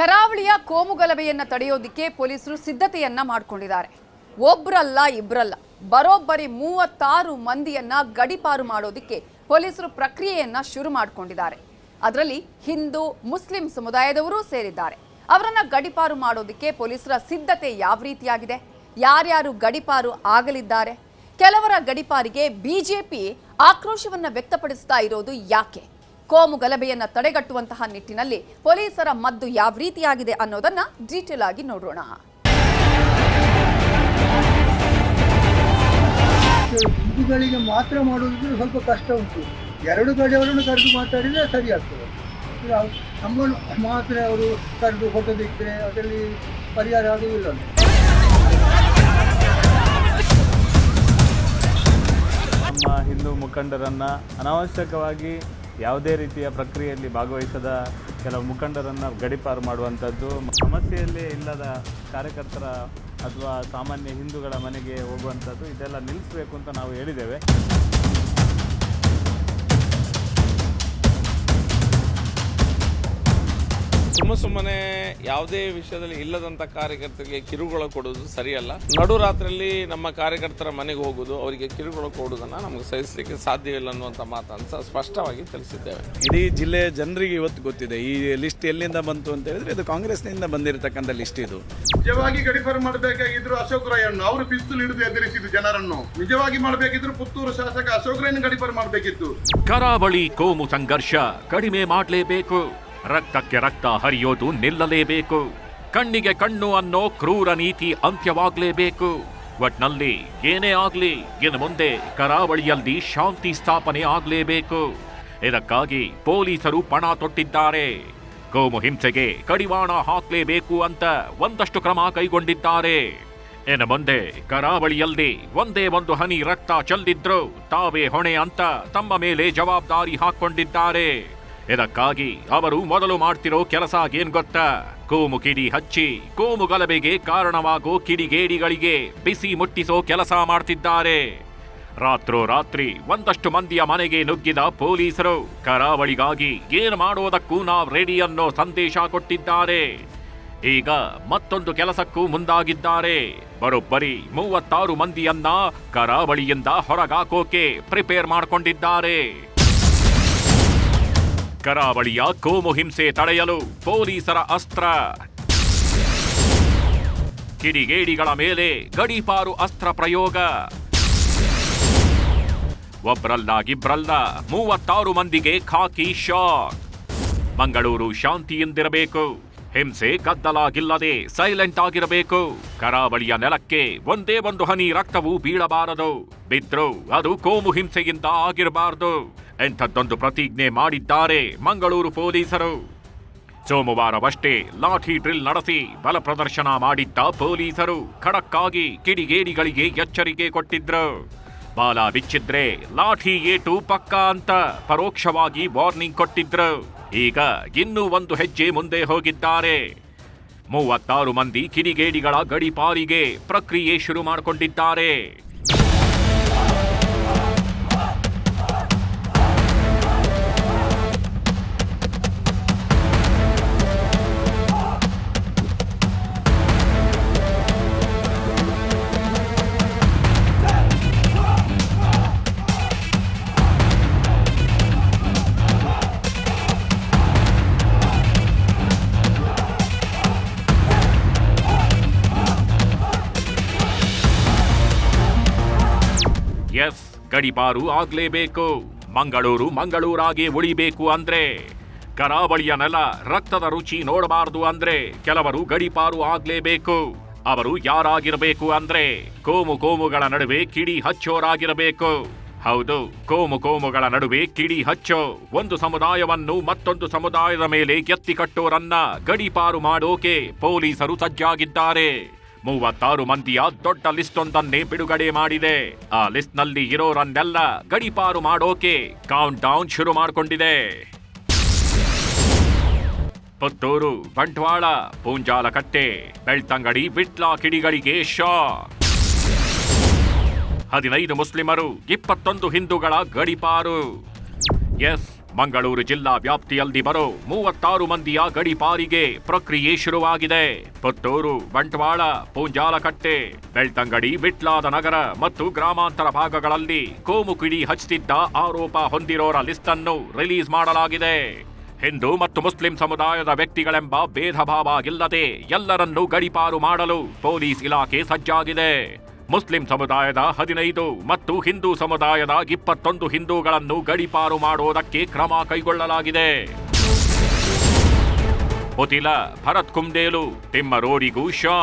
ಕರಾವಳಿಯ ಕೋಮುಗಲಭೆಯನ್ನು ತಡೆಯೋದಿಕ್ಕೆ ಪೊಲೀಸರು ಸಿದ್ಧತೆಯನ್ನ ಮಾಡಿಕೊಂಡಿದ್ದಾರೆ. ಒಬ್ರಲ್ಲ ಇಬ್ರಲ್ಲ, ಬರೋಬ್ಬರಿ ಮೂವತ್ತಾರು ಮಂದಿಯನ್ನ ಗಡಿಪಾರು ಮಾಡೋದಿಕ್ಕೆ ಪೊಲೀಸರು ಪ್ರಕ್ರಿಯೆಯನ್ನ ಶುರು ಮಾಡಿಕೊಂಡಿದ್ದಾರೆ. ಅದರಲ್ಲಿ ಹಿಂದೂ, ಮುಸ್ಲಿಂ ಸಮುದಾಯದವರೂ ಸೇರಿದ್ದಾರೆ. ಅವರನ್ನ ಗಡಿಪಾರು ಮಾಡೋದಿಕ್ಕೆ ಪೊಲೀಸರ ಸಿದ್ಧತೆ ಯಾವ ರೀತಿಯಾಗಿದೆ? ಯಾರ್ಯಾರು ಗಡಿಪಾರು ಆಗಲಿದ್ದಾರೆ? ಕೆಲವರ ಗಡಿಪಾರಿಗೆ ಬಿಜೆಪಿ ಆಕ್ರೋಶವನ್ನು ವ್ಯಕ್ತಪಡಿಸ್ತಾ ಇರೋದು ಯಾಕೆ? ಕೋಮು ಗಲಭೆಯನ್ನು ತಡೆಗಟ್ಟುವಂತಹ ನಿಟ್ಟಿನಲ್ಲಿ ಪೊಲೀಸರ ಮದ್ದು ಯಾವ ರೀತಿಯಾಗಿದೆ ಅನ್ನೋದನ್ನ ಡೀಟೇಲ್ ಆಗಿ ನೋಡೋಣ ಹಿಂದೂಗಳಿಗೆ ಮಾತ್ರ ಮಾಡೋದಿದ್ರೆ ಸ್ವಲ್ಪ ಕಷ್ಟ ಉಂಟು. ಎರಡು ಕಡೆಯವರನ್ನು ಕರೆದು ಮಾತಾಡಿದರೆ ಸರಿ ಆಗ್ತದೆ. ನಮ್ಮನ್ನು ಮಾತ್ರ ಅವರು ಕರೆದು ಫೋಟೋ ತೆಗೆದ್ರೆ ಅದರಲ್ಲಿ ಪರಿಹಾರ ಆಗುವುದಿಲ್ಲ ನಮ್ಮ ಹಿಂದೂ ಮುಖಂಡರನ್ನು ಅನಾವಶ್ಯಕವಾಗಿ ಯಾವುದೇ ರೀತಿಯ ಪ್ರಕ್ರಿಯೆಯಲ್ಲಿ ಭಾಗವಹಿಸದ ಕೆಲವು ಮುಖಂಡರನ್ನು ಗಡಿಪಾರು ಮಾಡುವಂಥದ್ದು, ಸಮಸ್ಯೆಯಲ್ಲೇ ಇಲ್ಲದ ಕಾರ್ಯಕರ್ತರ ಅಥವಾ ಸಾಮಾನ್ಯ ಹಿಂದೂಗಳ ಮನೆಗೆ ಹೋಗುವಂಥದ್ದು, ಇದೆಲ್ಲ ನಿಲ್ಲಿಸಬೇಕು ಅಂತ ನಾವು ಹೇಳಿದ್ದೇವೆ. ಸುಮ್ಮ ಸುಮ್ಮನೆ ಯಾವುದೇ ವಿಷಯದಲ್ಲಿ ಇಲ್ಲದಂತ ಕಾರ್ಯಕರ್ತರಿಗೆ ಕಿರುಕುಳ ಕೊಡೋದು ಸರಿಯಲ್ಲ. ನಡು ರಾತ್ರಿಯಲ್ಲಿ ನಮ್ಮ ಕಾರ್ಯಕರ್ತರ ಮನೆಗೆ ಹೋಗುದು ಅವರಿಗೆ ಕಿರುಕುಳ ಕೊಡುವುದನ್ನು ನಮಗೆ ಸಹಿಸಲಿಕ್ಕೆ ಸಾಧ್ಯವಿಲ್ಲ ಅನ್ನುವಂಥ ಮಾತನ್ನು ಸಹ ಸ್ಪಷ್ಟವಾಗಿ ತಿಳಿಸಿದ್ದೇವೆ. ಇಡೀ ಜಿಲ್ಲೆಯ ಜನರಿಗೆ ಇವತ್ತು ಗೊತ್ತಿದೆ ಈ ಲಿಸ್ಟ್ ಎಲ್ಲಿಂದ ಬಂತು ಅಂತ ಹೇಳಿದ್ರೆ ಇದು ಕಾಂಗ್ರೆಸ್ನಿಂದ ಬಂದಿರತಕ್ಕಂಥ ಲಿಸ್ಟ್ ಇದು. ನಿಜವಾಗಿ ಗಡಿಪಾರು ಮಾಡಬೇಕಾಗಿದ್ರು ಅಶೋಕ್ ರಾಯಣ್ಣ ಅವರು ಪಿಸ್ತೂಲ್ ಹಿಡಿದು ಎದುರಿಸಿದ್ರು ಜನರನ್ನು. ನಿಜವಾಗಿ ಮಾಡಬೇಕಿದ್ರು ಪುತ್ತೂರು ಶಾಸಕ ಅಶೋಕ್ ರಾಯಣ್ಣ ಗಡಿಪಾರು ಮಾಡಬೇಕಿತ್ತು. ಕರಾವಳಿ ಕೋಮು ಸಂಘರ್ಷ ಕಡಿಮೆ ಮಾಡಲೇಬೇಕು. ರಕ್ತಕ್ಕೆ ರಕ್ತ ಹರಿಯೋದು ನಿಲ್ಲಲೇಬೇಕು. ಕಣ್ಣಿಗೆ ಕಣ್ಣು ಅನ್ನೋ ಕ್ರೂರ ನೀತಿ ಅಂತ್ಯವಾಗಲೇಬೇಕು. ಒಟ್ನಲ್ಲಿ ಏನೇ ಆಗ್ಲಿ, ಇನ್ನು ಮುಂದೆ ಕರಾವಳಿಯಲ್ಲಿ ಶಾಂತಿ ಸ್ಥಾಪನೆ ಆಗಲೇಬೇಕು. ಇದಕ್ಕಾಗಿ ಪೊಲೀಸರು ಪಣ ತೊಟ್ಟಿದ್ದಾರೆ. ಕೋಮು ಹಿಂಸೆಗೆ ಕಡಿವಾಣ ಹಾಕಲೇಬೇಕು ಅಂತ ಒಂದಷ್ಟು ಕ್ರಮ ಕೈಗೊಂಡಿದ್ದಾರೆ. ಇನ್ನು ಮುಂದೆ ಕರಾವಳಿಯಲ್ಲಿ ಒಂದೇ ಒಂದು ಹನಿ ರಕ್ತ ಚೆಲ್ಲಿದ್ರು ತಾವೇ ಹೊಣೆ ಅಂತ ತಮ್ಮ ಮೇಲೆ ಜವಾಬ್ದಾರಿ ಹಾಕೊಂಡಿದ್ದಾರೆ. ಇದಕ್ಕಾಗಿ ಅವರು ಮೊದಲು ಮಾಡ್ತಿರೋ ಕೆಲಸ ಏನ್ ಗೊತ್ತಾ? ಕೋಮು ಕಿಡಿ ಹಚ್ಚಿ, ಕೋಮು ಗಲಭೆಗೆ ಕಾರಣವಾಗೋ ಕಿಡಿಗೇಡಿಗಳಿಗೆ ಬಿಸಿ ಮುಟ್ಟಿಸೋ ಕೆಲಸ ಮಾಡ್ತಿದ್ದಾರೆ. ರಾತ್ರೋ ರಾತ್ರಿ ಒಂದಷ್ಟು ಮಂದಿಯ ಮನೆಗೆ ನುಗ್ಗಿದ ಪೊಲೀಸರು ಕರಾವಳಿಗಾಗಿ ಏನು ಮಾಡೋದಕ್ಕೂ ನಾವು ರೆಡಿ ಅನ್ನೋ ಸಂದೇಶ ಕೊಟ್ಟಿದ್ದಾರೆ. ಈಗ ಮತ್ತೊಂದು ಕೆಲಸಕ್ಕೂ ಮುಂದಾಗಿದ್ದಾರೆ. ಬರೋಬ್ಬರಿ ಮೂವತ್ತಾರು ಮಂದಿಯನ್ನ ಕರಾವಳಿಯಿಂದ ಹೊರಗಾಕೋಕೆ ಪ್ರಿಪೇರ್ ಮಾಡ್ಕೊಂಡಿದ್ದಾರೆ. ಕರಾವಳಿಯ ಕೋಮು ಹಿಂಸೆ ತಡೆಯಲು ಪೊಲೀಸರ ಅಸ್ತ್ರ. ಕಿಡಿಗೇಡಿಗಳ ಮೇಲೆ ಗಡಿಪಾರು ಅಸ್ತ್ರ ಪ್ರಯೋಗ. ಒಬ್ರಲ್ಲಾಗಿಬ್ರಲ್ಲ ಮೂವತ್ತಾರು ಮಂದಿಗೆ ಖಾಕಿ ಶಾಕ್. ಮಂಗಳೂರು ಶಾಂತಿಯಿಂದಿರಬೇಕು. ಹಿಂಸೆ ಗದ್ದಲಾಗಿಲ್ಲದೆ ಸೈಲೆಂಟ್ ಆಗಿರಬೇಕು. ಕರಾವಳಿಯ ನೆಲಕ್ಕೆ ಒಂದೇ ಒಂದು ಹನಿ ರಕ್ತವು ಬೀಳಬಾರದು. ಬಿದ್ರು ಅದು ಕೋಮು ಹಿಂಸೆಯಿಂದ ಆಗಿರಬಾರದು. ಎಂಥದ್ದೊಂದು ಪ್ರತಿಜ್ಞೆ ಮಾಡಿದ್ದಾರೆ ಮಂಗಳೂರು ಪೊಲೀಸರು. ಸೋಮವಾರವಷ್ಟೇ ಲಾಠಿ ಡ್ರಿಲ್ ನಡೆಸಿ ಬಲ ಪ್ರದರ್ಶನ ಮಾಡಿದ್ದ ಪೊಲೀಸರು ಖಡಕ್ಕಾಗಿ ಕಿಡಿಗೇಡಿಗಳಿಗೆ ಎಚ್ಚರಿಕೆ ಕೊಟ್ಟಿದ್ರು. ಬಾಲ ಬಿಚ್ಚಿದ್ರೆ ಲಾಠಿ ಏಟು ಪಕ್ಕ ಅಂತ ಪರೋಕ್ಷವಾಗಿ ವಾರ್ನಿಂಗ್ ಕೊಟ್ಟಿದ್ರು. ಈಗ ಇನ್ನೂ ಒಂದು ಹೆಜ್ಜೆ ಮುಂದೆ ಹೋಗಿದ್ದಾರೆ. ಮೂವತ್ತಾರು ಮಂದಿ ಕಿಡಿಗೇಡಿಗಳ ಗಡಿಪಾರಿಗೆ ಪ್ರಕ್ರಿಯೆ ಶುರು ಮಾಡಿಕೊಂಡಿದ್ದಾರೆ. ಗಡಿಪಾರು ಆಗ್ಲೇಬೇಕು. ಮಂಗಳೂರು ಮಂಗಳೂರಾಗಿ ಉಳಿಬೇಕು ಅಂದ್ರೆ ಕರಾವಳಿಯ ನೆಲ ರಕ್ತದ ರುಚಿ ನೋಡಬಾರದು ಅಂದ್ರೆ ಕೆಲವರು ಗಡಿಪಾರು ಆಗ್ಲೇಬೇಕು. ಅವರು ಯಾರಾಗಿರಬೇಕು ಅಂದ್ರೆ ಕೋಮು ಕೋಮುಗಳ ನಡುವೆ ಕಿಡಿ ಹಚ್ಚೋರಾಗಿರಬೇಕು. ಹೌದು, ಕೋಮು ಕೋಮುಗಳ ನಡುವೆ ಕಿಡಿ ಹಚ್ಚೋ ಒಂದು ಸಮುದಾಯವನ್ನು ಮತ್ತೊಂದು ಸಮುದಾಯದ ಮೇಲೆ ಎತ್ತಿ ಕಟ್ಟೋರನ್ನ ಗಡಿಪಾರು ಮಾಡೋಕೆ ಪೊಲೀಸರು ಸಜ್ಜಾಗಿದ್ದಾರೆ. ಮೂವತ್ತಾರು ಮಂದಿಯ ದೊಡ್ಡ ಲಿಸ್ಟ್ ಒಂದನ್ನೇ ಬಿಡುಗಡೆ ಮಾಡಿದೆ. ಆ ಲಿಸ್ಟ್ನಲ್ಲಿ ಇರೋರನ್ನೆಲ್ಲ ಗಡಿಪಾರು ಮಾಡೋಕೆ ಕೌಂಟ್ ಡೌನ್ ಶುರು ಮಾಡಿಕೊಂಡಿದೆ. ಪುತ್ತೂರು, ಬಂಟ್ವಾಳ, ಪೂಂಜಾಲಕಟ್ಟೆ, ಬೆಳ್ತಂಗಡಿ, ವಿಟ್ಲ ಕಿಡಿಗಳಿಗೆ ಶಾ ಹದಿನೈದು ಮುಸ್ಲಿಮರು, ಇಪ್ಪತ್ತೊಂದು ಹಿಂದೂಗಳ ಗಡಿಪಾರು. ಎಸ್ ಮಂಗಳೂರು ಜಿಲ್ಲಾ ವ್ಯಾಪ್ತಿಯಲ್ಲಿ ಬರೋ ಮೂವತ್ತಾರು ಮಂದಿಯ ಗಡಿಪಾರಿಗೆ ಪ್ರಕ್ರಿಯೆ ಶುರುವಾಗಿದೆ. ಪುತ್ತೂರು, ಬಂಟ್ವಾಳ, ಪೂಂಜಾಲಕಟ್ಟೆ, ಬೆಳ್ತಂಗಡಿ, ಬಿಟ್ಲಾದ ನಗರ ಮತ್ತು ಗ್ರಾಮಾಂತರ ಭಾಗಗಳಲ್ಲಿ ಕೋಮು ಕಿಡಿ ಹಚ್ಚುತ್ತಿದ್ದ ಆರೋಪ ಹೊಂದಿರೋರ ಲಿಸ್ಟ್ ಅನ್ನು ರಿಲೀಸ್ ಮಾಡಲಾಗಿದೆ. ಹಿಂದೂ ಮತ್ತು ಮುಸ್ಲಿಂ ಸಮುದಾಯದ ವ್ಯಕ್ತಿಗಳೆಂಬ ಭೇದ ಇಲ್ಲದೆ ಎಲ್ಲರನ್ನೂ ಗಡಿಪಾರು ಮಾಡಲು ಪೊಲೀಸ್ ಇಲಾಖೆ ಸಜ್ಜಾಗಿದೆ. ಮುಸ್ಲಿಂ ಸಮುದಾಯದ ಹದಿನೈದು ಮತ್ತು ಹಿಂದೂ ಸಮುದಾಯದ ಇಪ್ಪತ್ತೊಂದು ಹಿಂದೂಗಳನ್ನು ಗಡಿಪಾರು ಮಾಡುವುದಕ್ಕೆ ಕ್ರಮ ಕೈಗೊಳ್ಳಲಾಗಿದೆ. ಪುತಿಲ, ಭರತ್ ಕುಂದೇಲು, ತಿಮ್ಮರೋರಿಗೂ ಶಾ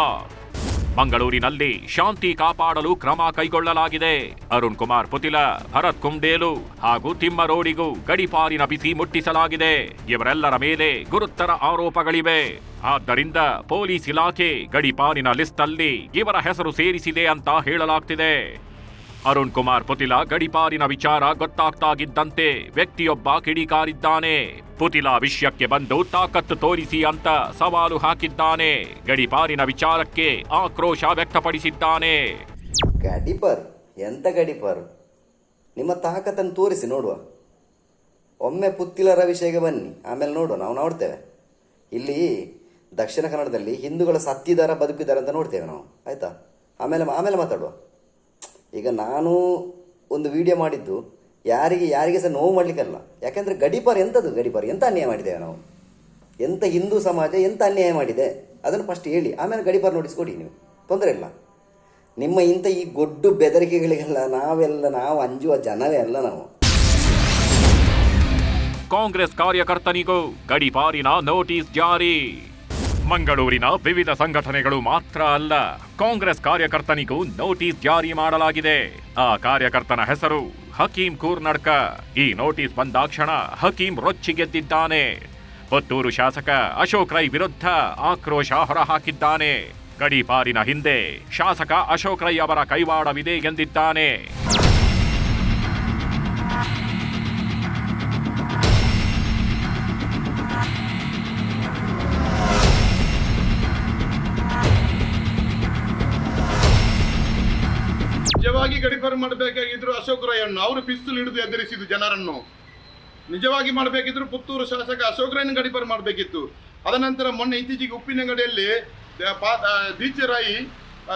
ಮಂಗಳೂರಿನಲ್ಲಿ ಶಾಂತಿ ಕಾಪಾಡಲು ಕ್ರಮ ಕೈಗೊಳ್ಳಲಾಗಿದೆ. ಅರುಣ್ ಕುಮಾರ್ ಪುತಿಲ, ಭರತ್ ಕುಂಡೇಲು ಹಾಗೂ ತಿಮ್ಮರೋಡಿಗೂ ಗಡಿಪಾರಿನ ಬಿಸಿ ಮುಟ್ಟಿಸಲಾಗಿದೆ. ಇವರೆಲ್ಲರ ಮೇಲೆ ಗುರುತರ ಆರೋಪಗಳಿವೆ. ಆದ್ದರಿಂದ ಪೊಲೀಸ್ ಇಲಾಖೆ ಗಡಿಪಾರಿನ ಲಿಸ್ಟ್ ಅಲ್ಲಿ ಇವರ ಹೆಸರು ಸೇರಿಸಿದೆ ಅಂತ ಹೇಳಲಾಗ್ತಿದೆ. ಅರುಣ್ ಕುಮಾರ್ ಪುತಿಲ ಗಡಿಪಾರಿನ ವಿಚಾರ ಗೊತ್ತಾಗ್ತಾಗಿದ್ದಂತೆ ವ್ಯಕ್ತಿಯೊಬ್ಬ ಕಿಡಿಕಾರಿದ್ದಾನೆ. ಪುತಿಲ ವಿಷಯಕ್ಕೆ ಬಂದು ತಾಕತ್ತು ತೋರಿಸಿ ಅಂತ ಸವಾಲು ಹಾಕಿದ್ದಾನೆ. ಗಡಿಪಾರಿನ ವಿಚಾರಕ್ಕೆ ಆಕ್ರೋಶ ವ್ಯಕ್ತಪಡಿಸಿದ್ದಾನೆ. ಗಡಿಪಾರ್? ಎಂತ ಗಡಿಪಾರು? ನಿಮ್ಮ ತಾಕತ್ತನ್ನು ತೋರಿಸಿ ನೋಡುವ. ಒಮ್ಮೆ ಪುತ್ತಿಲರ ವಿಷಯಕ್ಕೆ ಬನ್ನಿ, ಆಮೇಲೆ ನೋಡುವ. ನಾವು ನೋಡ್ತೇವೆ. ಇಲ್ಲಿ ದಕ್ಷಿಣ ಕನ್ನಡದಲ್ಲಿ ಹಿಂದೂಗಳ ಸತ್ತಿದಾರ, ಬದುಕಿದಾರ ಅಂತ ನೋಡ್ತೇವೆ ನಾವು. ಆಯಿತಾ? ಆಮೇಲೆ ಆಮೇಲೆ ಮಾತಾಡುವ. ಈಗ ನಾನು ಒಂದು ವಿಡಿಯೋ ಮಾಡಿದ್ದು, ಯಾರಿಗೆ ಯಾರಿಗೆ ಸಹ ನೋವು ಮಾಡಲಿಕ್ಕಲ್ಲ. ಯಾಕೆಂದರೆ ಗಡಿಪಾರು ಎಂಥದ್ದು ಗಡಿಪಾರು ಎಂಥ ಅನ್ಯಾಯ ಮಾಡಿದ್ದೇವೆ ನಾವು? ಎಂಥ ಹಿಂದೂ ಸಮಾಜ ಎಂಥ ಅನ್ಯಾಯ ಮಾಡಿದೆ? ಅದನ್ನು ಫಸ್ಟ್ ಹೇಳಿ. ಆಮೇಲೆ ಗಡಿಪಾರು ನೋಟಿಸ್ಕೊಡಿ ನೀವು. ತೊಂದರೆ ಇಲ್ಲ. ನಿಮ್ಮ ಇಂಥ ಈ ಗೊಡ್ಡು ಬೆದರಿಕೆಗಳಿಗೆಲ್ಲ ನಾವೆಲ್ಲ, ನಾವು ಅಂಜುವ ಜನವೇ ಅಲ್ಲ ನಾವು. ಕಾಂಗ್ರೆಸ್ ಕಾರ್ಯಕರ್ತನಿಗೂ ಗಡಿಪಾರಿನ ನೋಟಿಸ್ ಜಾರಿ. ಮಂಗಳೂರಿನ ವಿವಿಧ ಸಂಘಟನೆಗಳು ಮಾತ್ರ ಅಲ್ಲ, ಕಾಂಗ್ರೆಸ್ ಕಾರ್ಯಕರ್ತನಿಗೂ ನೋಟಿಸ್ ಜಾರಿ ಮಾಡಲಾಗಿದೆ. ಆ ಕಾರ್ಯಕರ್ತನ ಹೆಸರು ಹಕೀಂ ಕೂರ್ನಡ್ಕ. ಈ ನೋಟಿಸ್ ಬಂದಾಕ್ಷಣ ಹಕೀಂ ರೊಚ್ಚಿಗೆದ್ದಿದ್ದಾನೆ ಪುತ್ತೂರು ಶಾಸಕ ಅಶೋಕ್ ರೈ ವಿರುದ್ಧ ಆಕ್ರೋಶ ಹೊರಹಾಕಿದ್ದಾನೆ. ಗಡೀಪಾರಿನ ಹಿಂದೆ ಶಾಸಕ ಅಶೋಕ್ ರೈ ಅವರ ಕೈವಾಡವಿದೆ ಎಂದಿದ್ದಾನೆ. ನಿಜವಾಗಿ ಗಡಿಪಾರು ಮಾಡಬೇಕಾಗಿದ್ರು ಅಶೋಕ್ ರೈಯನ್ನು ಅವರು ಪಿಸ್ತೂಲ್ ಹಿಡಿದು ಎದುರಿಸಿದ್ದು ಜನರನ್ನು. ನಿಜವಾಗಿ ಮಾಡಬೇಕಿದ್ರು ಪುತ್ತೂರು ಶಾಸಕ ಅಶೋಕ್ ರಾಯಣ್ಣ ಗಡಿಪಾರು ಮಾಡಬೇಕಿತ್ತು. ಅದನಂತರ ಮೊನ್ನೆ ಇತ್ತೀಚೆಗೆ ಉಪ್ಪಿನಂಗಡಿಯಲ್ಲಿ ದೀಚ ರಾಯಿ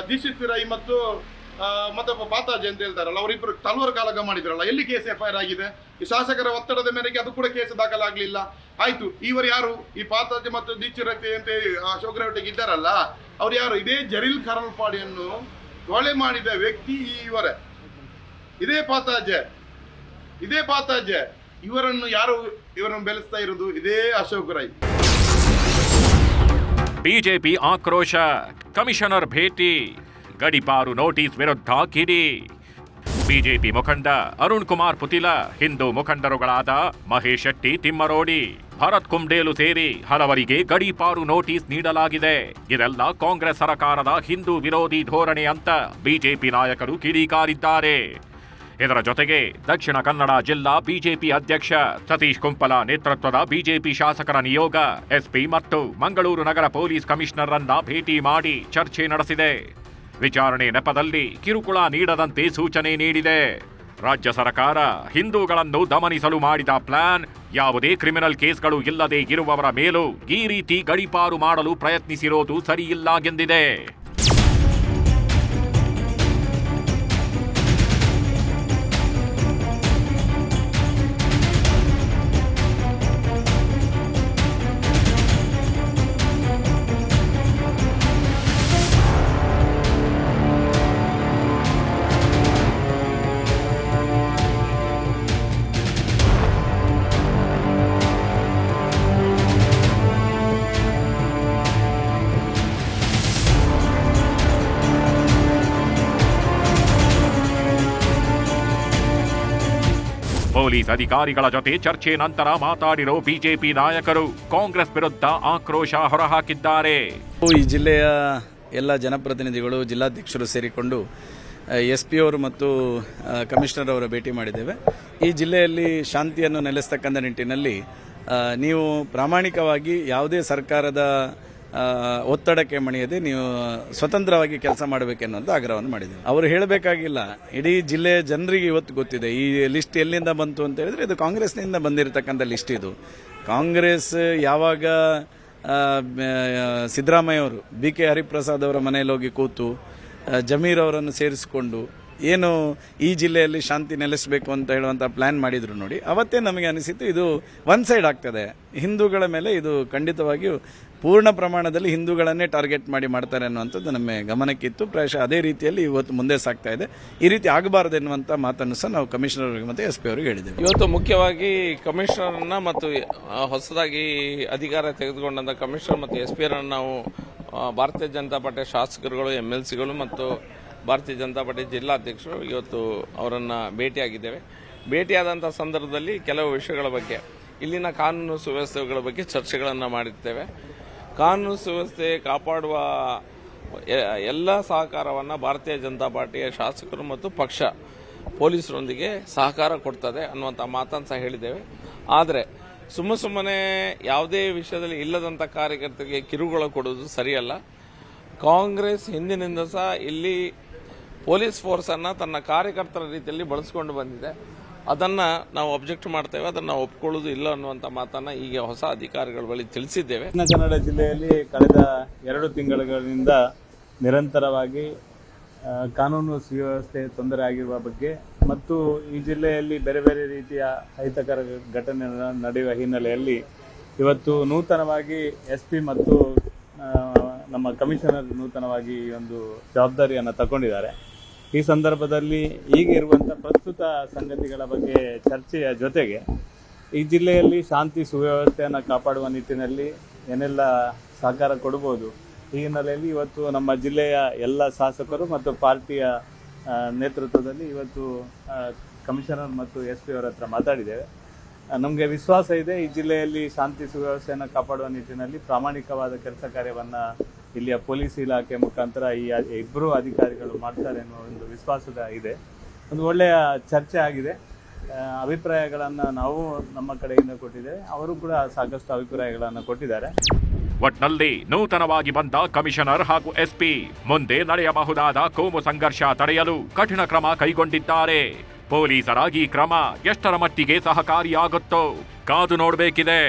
ದೀಕ್ಷಿತ್ ರೈ ಮತ್ತು ಮತ್ತೊಬ್ಬ ಪಾತಾಜಿ ಅಂತ ಹೇಳ್ತಾರಲ್ಲ, ಅವರಿಬ್ಬರು ತಲ್ವರ್ ಕಾಲಗ ಮಾಡಿದ್ರಲ್ಲ, ಎಲ್ಲಿ ಕೇಸ್ ಎಫ್ ಐ ಆರ್ ಆಗಿದೆ? ಈ ಶಾಸಕರ ಒತ್ತಡದ ಮೇರೆಗೆ ಅದು ಕೂಡ ಕೇಸ್ ದಾಖಲಾಗಲಿಲ್ಲ. ಆಯ್ತು, ಇವರು ಯಾರು? ಈ ಪಾತಾಜಿ ಮತ್ತು ದೀಕ್ಷರತಿ ಅಂತ ಅಶೋಕ್ ರಾಯ್ ಇದ್ದಾರಲ್ಲ, ಅವ್ರು ಯಾರು? ಇದೇ ಜರೀಲ್ ಖರಲ್ಪಾಡಿಯನ್ನು ಕೊಲೆ ಮಾಡಿದ ವ್ಯಕ್ತಿ ಇವರೇ. ಇದೇ ಪಾತಾಜೆ ಇದೇ ಪಾತಾಜೆ ಇವರನ್ನು ಯಾರು ಇವರನ್ನು ಬೆಳೆಸ್ತಾ ಇರೋದು? ಇದೇ ಅಶೋಕ್ ರೈ. ಬಿಜೆಪಿ ಆಕ್ರೋಶ, ಕಮಿಷನರ್ ಭೇಟಿ, ಗಡಿಪಾರು ನೋಟಿಸ್ ವಿರುದ್ಧ ಕಿಡಿ. ಬಿಜೆಪಿ ಮುಖಂಡ ಅರುಣ್ ಕುಮಾರ್ ಪುತಿಲ, ಹಿಂದೂ ಮುಖಂಡರುಗಳಾದ ಮಹೇಶ್ ಶೆಟ್ಟಿ ತಿಮ್ಮರೋಡಿ. ಭರತ್ ಕುಂಡೇಲು ಸೇರಿ ಹಲವರಿಗೆ ಗಡಿಪಾರು ನೋಟಿಸ್ ನೀಡಲಾಗಿದೆ. ಇದೆಲ್ಲ ಕಾಂಗ್ರೆಸ್ ಸರಕಾರದ ಹಿಂದೂ ವಿರೋಧಿ ಧೋರಣೆ ಅಂತ ಬಿಜೆಪಿ ನಾಯಕರು ಕಿಡಿಕಾರಿದ್ದಾರೆ. ಇದರ ಜೊತೆಗೆ ದಕ್ಷಿಣ ಕನ್ನಡ ಜಿಲ್ಲಾ ಬಿಜೆಪಿ ಅಧ್ಯಕ್ಷ ಸತೀಶ್ ಕುಂಪಲ ನೇತೃತ್ವದ ಬಿಜೆಪಿ ಶಾಸಕರ ನಿಯೋಗ, ಎಸ್ಪಿ ಮತ್ತು ಮಂಗಳೂರು ನಗರ ಪೊಲೀಸ್ ಕಮಿಷನರ್ ಅನ್ನ ಭೇಟಿ ಮಾಡಿ ಚರ್ಚೆ ನಡೆಸಿದೆ. ವಿಚಾರಣೆ ನೆಪದಲ್ಲಿ ಕಿರುಕುಳ ನೀಡದಂತೆ ಸೂಚನೆ ನೀಡಿದೆ. ರಾಜ್ಯ ಸರ್ಕಾರ ಹಿಂದೂಗಳನ್ನು ದಮನಿಸಲು ಮಾಡಿದ ಪ್ಲಾನ್ ಯಾವುದೇ ಕ್ರಿಮಿನಲ್ ಕೇಸ್ಗಳು ಇಲ್ಲದೆ ಇರುವವರ ಮೇಲೂ ಈ ರೀತಿ ಗಡಿಪಾರು ಮಾಡಲು ಪ್ರಯತ್ನಿಸಿರೋದು ಸರಿಯಿಲ್ಲ ಎಂದಿದೆ. ಪೊಲೀಸ್ ಅಧಿಕಾರಿಗಳ ಜೊತೆ ಚರ್ಚೆ ನಂತರ ಮಾತಾಡಿರೋ ಬಿಜೆಪಿ ನಾಯಕರು ಕಾಂಗ್ರೆಸ್ ವಿರುದ್ಧ ಆಕ್ರೋಶ ಹೊರಹಾಕಿದ್ದಾರೆ. ಈ ಜಿಲ್ಲೆಯ ಎಲ್ಲ ಜನಪ್ರತಿನಿಧಿಗಳು, ಜಿಲ್ಲಾಧ್ಯಕ್ಷರು ಸೇರಿಕೊಂಡು ಎಸ್ ಪಿ ಅವರು ಮತ್ತು ಕಮಿಷನರ್ ಅವರ ಭೇಟಿ ಮಾಡಿದ್ದೇವೆ. ಈ ಜಿಲ್ಲೆಯಲ್ಲಿ ಶಾಂತಿಯನ್ನು ನೆಲೆಸ್ತಕ್ಕಂಥ ನಿಟ್ಟಿನಲ್ಲಿ ನೀವು ಪ್ರಾಮಾಣಿಕವಾಗಿ ಯಾವುದೇ ಸರ್ಕಾರದ ಒತ್ತಡಕ್ಕೆ ಮಣಿಯದೆ ನೀವು ಸ್ವತಂತ್ರವಾಗಿ ಕೆಲಸ ಮಾಡಬೇಕೆನ್ನುವಂಥ ಆಗ್ರಹವನ್ನು ಮಾಡಿದ್ದೀವಿ. ಅವರು ಹೇಳಬೇಕಾಗಿಲ್ಲ, ಇಡೀ ಜಿಲ್ಲೆಯ ಜನರಿಗೆ ಇವತ್ತು ಗೊತ್ತಿದೆ, ಈ ಲಿಸ್ಟ್ ಎಲ್ಲಿಂದ ಬಂತು ಅಂತ ಹೇಳಿದ್ರೆ ಇದು ಕಾಂಗ್ರೆಸ್ನಿಂದ ಬಂದಿರತಕ್ಕಂಥ ಲಿಸ್ಟ್ ಇದು. ಕಾಂಗ್ರೆಸ್ ಯಾವಾಗ ಸಿದ್ದರಾಮಯ್ಯ ಅವರು, ಬಿ ಕೆ ಹರಿಪ್ರಸಾದ್ ಅವರ ಮನೆಯಲ್ಲಿ ಹೋಗಿ ಕೂತು ಜಮೀರ್ ಅವರನ್ನು ಸೇರಿಸಿಕೊಂಡು ಏನು ಈ ಜಿಲ್ಲೆಯಲ್ಲಿ ಶಾಂತಿ ನೆಲೆಸಬೇಕು ಅಂತ ಹೇಳುವಂಥ ಪ್ಲ್ಯಾನ್ ಮಾಡಿದ್ರು ನೋಡಿ. ಅವತ್ತೇ ನಮಗೆ ಅನಿಸಿತು ಇದು ಒನ್ ಸೈಡ್ ಆಗ್ತದೆ. ಹಿಂದೂಗಳ ಮೇಲೆ ಇದು ಖಂಡಿತವಾಗಿಯೂ ಪೂರ್ಣ ಪ್ರಮಾಣದಲ್ಲಿ ಹಿಂದೂಗಳನ್ನೇ ಟಾರ್ಗೆಟ್ ಮಾಡಿ ಮಾಡ್ತಾರೆ ಅನ್ನುವಂಥದ್ದು ನಮ್ಮ ಗಮನಕ್ಕಿತ್ತು ಪ್ರಾಯಶಃ ಅದೇ ರೀತಿಯಲ್ಲಿ ಇವತ್ತು ಮುಂದೆ ಸಾಗ್ತಾ ಇದೆ. ಈ ರೀತಿ ಆಗಬಾರದು ಎನ್ನುವಂಥ ಮಾತನ್ನು ಸಹ ನಾವು ಕಮಿಷನರ್ ಮತ್ತು ಎಸ್ ಪಿ ಅವರಿಗೆ ಹೇಳಿದ್ದೇವೆ. ಇವತ್ತು ಮುಖ್ಯವಾಗಿ ಕಮಿಷನರ್ನ ಮತ್ತು ಹೊಸದಾಗಿ ಅಧಿಕಾರ ತೆಗೆದುಕೊಂಡಂಥ ಕಮಿಷನರ್ ಮತ್ತು ಎಸ್ ಪಿ ನಾವು ಆ, ಭಾರತೀಯ ಜನತಾ ಪಾರ್ಟಿಯ ಶಾಸಕರುಗಳು ಎಂ ಎಲ್ ಸಿಗಳು ಮತ್ತು ಭಾರತೀಯ ಜನತಾ ಪಾರ್ಟಿ ಜಿಲ್ಲಾಧ್ಯಕ್ಷರು ಇವತ್ತು ಅವರನ್ನು ಭೇಟಿಯಾಗಿದ್ದೇವೆ. ಭೇಟಿಯಾದಂಥ ಸಂದರ್ಭದಲ್ಲಿ ಕೆಲವು ವಿಷಯಗಳ ಬಗ್ಗೆ, ಇಲ್ಲಿನ ಕಾನೂನು ಸುವ್ಯವಸ್ಥೆಗಳ ಬಗ್ಗೆ ಚರ್ಚೆಗಳನ್ನು ಮಾಡಿರ್ತೇವೆ. ಕಾನೂನು ಸುವ್ಯವಸ್ಥೆ ಕಾಪಾಡುವ ಎಲ್ಲ ಸಹಕಾರವನ್ನು ಭಾರತೀಯ ಜನತಾ ಪಾರ್ಟಿಯ ಶಾಸಕರು ಮತ್ತು ಪಕ್ಷ ಪೊಲೀಸರೊಂದಿಗೆ ಸಹಕಾರ ಕೊಡ್ತದೆ ಅನ್ನುವಂಥ ಮಾತನ್ನು ಸಹ ಹೇಳಿದ್ದೇವೆ. ಆದರೆ, ಸುಮ್ಮ ಸುಮ್ಮನೆ ಯಾವುದೇ ವಿಷಯದಲ್ಲಿ ಇಲ್ಲದಂಥ ಕಾರ್ಯಕರ್ತರಿಗೆ ಕಿರುಕುಳ ಕೊಡುವುದು ಸರಿಯಲ್ಲ. ಕಾಂಗ್ರೆಸ್ ಹಿಂದಿನಿಂದ ಸಹ ಇಲ್ಲಿ ಪೊಲೀಸ್ ಫೋರ್ಸನ್ನು ತನ್ನ ಕಾರ್ಯಕರ್ತರ ರೀತಿಯಲ್ಲಿ ಬಳಸ್ಕೊಂಡು ಬಂದಿದೆ. ಅದನ್ನು ನಾವು ಅಬ್ಜೆಕ್ಟ್ ಮಾಡ್ತೇವೆ, ಅದನ್ನು ಒಪ್ಕೊಳ್ಳೋದು ಇಲ್ಲ ಅನ್ನುವಂಥ ಮಾತನ್ನು ಈಗ ಹೊಸ ಅಧಿಕಾರಿಗಳ ಬಳಿ ತಿಳಿಸಿದ್ದೇವೆ. ದಕ್ಷಿಣ ಕನ್ನಡ ಜಿಲ್ಲೆಯಲ್ಲಿ ಕಳೆದ ಎರಡು ತಿಂಗಳುಗಳಿಂದ ನಿರಂತರವಾಗಿ ಕಾನೂನು ಸುವ್ಯವಸ್ಥೆ ತೊಂದರೆ ಆಗಿರುವ ಬಗ್ಗೆ ಮತ್ತು ಈ ಜಿಲ್ಲೆಯಲ್ಲಿ ಬೇರೆ ಬೇರೆ ರೀತಿಯ ಅಹಿತಕರ ಘಟನೆ ನಡೆಯುವ ಹಿನ್ನೆಲೆಯಲ್ಲಿ ಇವತ್ತು ನೂತನವಾಗಿ ಎಸ್ ಪಿ ಮತ್ತು ನಮ್ಮ ಕಮಿಷನರ್ ನೂತನವಾಗಿ ಒಂದು ಜವಾಬ್ದಾರಿಯನ್ನು ತಗೊಂಡಿದ್ದಾರೆ. ಈ ಸಂದರ್ಭದಲ್ಲಿ ಈಗ ಇರುವಂಥ ಪ್ರಸ್ತುತ ಸಂಗತಿಗಳ ಬಗ್ಗೆ ಚರ್ಚೆಯ ಜೊತೆಗೆ ಈ ಜಿಲ್ಲೆಯಲ್ಲಿ ಶಾಂತಿ ಸುವ್ಯವಸ್ಥೆಯನ್ನು ಕಾಪಾಡುವ ನಿಟ್ಟಿನಲ್ಲಿ ಏನೆಲ್ಲ ಸಹಕಾರ ಕೊಡ್ಬೋದು? ಈ ಹಿನ್ನೆಲೆಯಲ್ಲಿ ಇವತ್ತು ನಮ್ಮ ಜಿಲ್ಲೆಯ ಎಲ್ಲ ಶಾಸಕರು ಮತ್ತು ಪಾರ್ಟಿಯ ನೇತೃತ್ವದಲ್ಲಿ ಇವತ್ತು ಕಮಿಷನರ್ ಮತ್ತು ಎಸ್ ಪಿ ಅವರ ಹತ್ರ ಮಾತಾಡಿದ್ದೇವೆ. ನಮಗೆ ವಿಶ್ವಾಸ ಇದೆ ಈ ಜಿಲ್ಲೆಯಲ್ಲಿ ಶಾಂತಿ ಸುವ್ಯವಸ್ಥೆಯನ್ನು ಕಾಪಾಡುವ ನಿಟ್ಟಿನಲ್ಲಿ ಪ್ರಾಮಾಣಿಕವಾದ ಕೆಲಸ ಕಾರ್ಯವನ್ನು ಇಲ್ಲಿಯ ಪೊಲೀಸ್ ಇಲಾಖೆ ಮುಖಾಂತರ ಈ ಇಬ್ಬರು ಅಧಿಕಾರಿಗಳು ಮಾಡ್ತಾರೆ ಅನ್ನೋ ಒಂದು ವಿಶ್ವಾಸದ ಇದೆ. ಒಂದು ಒಳ್ಳೆಯ ಚರ್ಚೆ ಆಗಿದೆ. ಅಭಿಪ್ರಾಯಗಳನ್ನು ನಾವು ನಮ್ಮ ಕಡೆಯಿಂದ ಕೊಟ್ಟಿದ್ದೇವೆ. ಅವರು ಕೂಡ ಸಾಕಷ್ಟು ಅಭಿಪ್ರಾಯಗಳನ್ನು ಕೊಟ್ಟಿದ್ದಾರೆ. ಒಟ್ನಲ್ಲಿ ನೂತನವಾಗಿ ಬಂದ ಕಮಿಷನರ್ ಹಾಗೂ ಎಸ್ಪಿ ಮುಂದೆ ನಡೆಯಬಹುದಾದ ಕೋಮು ಸಂಘರ್ಷ ತಡೆಯಲು ಕಠಿಣ ಕ್ರಮ ಕೈಗೊಂಡಿದ್ದಾರೆ. ಪೊಲೀಸರಾಗಿ ಕ್ರಮ ಎಷ್ಟರ ಮಟ್ಟಿಗೆ ಸಹಕಾರಿಯಾಗುತ್ತೋ ಕಾದು ನೋಡಬೇಕಿದೆ.